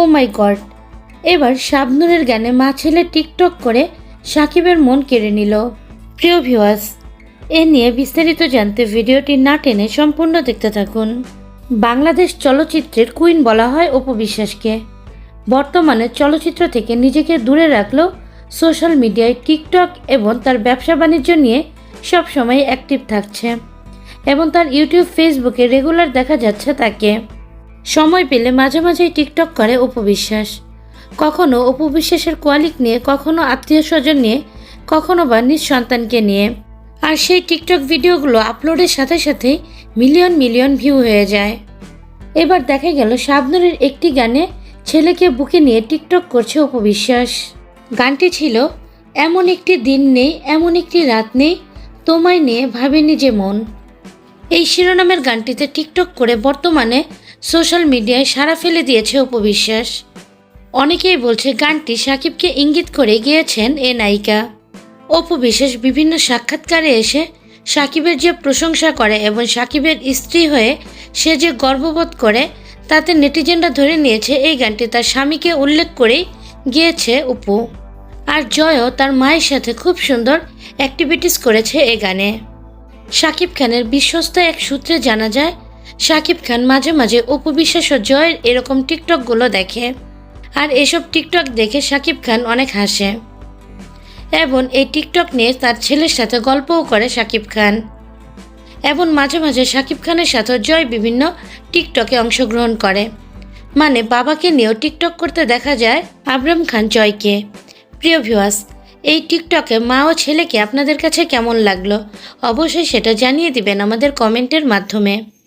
ও মাই god. এবার শাবনুরের গানে মা ছেলে টিকটক করে সাকিবের মন কেড়ে নিল। প্রিয় ভিউয়ার্স এ নিয়ে বিস্তারিত জানতে ভিডিওটি না টেনে সম্পূর্ণ দেখতে থাকুন। বাংলাদেশ চলচ্চিত্রের কুইন বলা হয় অপু বিশ্বাসকে। বর্তমানে চলচ্চিত্র থেকে নিজেকে দূরে রাখলেও সোশ্যাল মিডিয়ায় টিকটক এবং তার ব্যবসা বাণিজ্য নিয়ে সবসময় অ্যাক্টিভ থাকছে এবং তার ইউটিউব, ফেসবুকে রেগুলার দেখা যাচ্ছে তাকে। সময় পেলে মাঝে মাঝেই টিকটক করে অপু বিশ্বাস। কখনো অপু কোয়ালিক নিয়ে, কখনো আত্মীয় স্বজন নিয়ে, কখনো বা নিজ সন্তানকে নিয়ে। আর সেই টিকটক ভিডিওগুলো আপলোডের সাথে সাথেই মিলিয়ন মিলিয়ন ভিউ হয়ে যায়। এবার দেখা গেল শাবনুরের একটি গানে ছেলেকে বুকে নিয়ে টিকটক করছে অপু বিশ্বাস। গানটি ছিল, এমন একটি দিন নেই, এমন একটি রাত নেই, তোমায় নিয়ে ভাবেনি যে মন। এই শিরোনামের গানটিতে টিকটক করে বর্তমানে সোশ্যাল মিডিয়ায় সাড়া ফেলে দিয়েছে অপবিশ্বাস অনেকেই বলছে গানটি সাকিবকে ইঙ্গিত করে গিয়েছেন এ নায়িকা। অপবিশ্বাস বিভিন্ন সাক্ষাৎকারে এসে সাকিবের যে প্রশংসা করে এবং সাকিবের স্ত্রী হয়ে সে যে গর্ববোধ করে, তাতে নেটিজেনরা ধরে নিয়েছে এই গানটি তার স্বামীকে উল্লেখ করেই গিয়েছে অপু। আর জয়ও তার মায়ের সাথে খুব সুন্দর অ্যাক্টিভিটিস করেছে এ গানে। সাকিব খানের বিশ্বস্ত এক সূত্রে জানা যায় শাকিব খান মাঝে মাঝে উপবিশ্বাস ও জয়ের এরকম টিকটকগুলো দেখে। আর এসব টিকটক দেখে শাকিব খান অনেক হাসে। এবং এই টিকটক নিয়ে তার ছেলের সাথে গল্পও করে শাকিব খান। এবং মাঝে মাঝে শাকিব খানের সাথে জয় বিভিন্ন টিকটকে অংশগ্রহণ করে। মানে বাবাকে নিয়েও টিকটক করতে দেখা যায় আবরাম খান জয়কে। প্রিয় ভিউয়ার্স, এই টিকটকে মা ও ছেলেকে আপনাদের কাছে কেমন লাগল? অবশ্যই সেটা জানিয়ে দিবেন আমাদের কমেন্টের মাধ্যমে।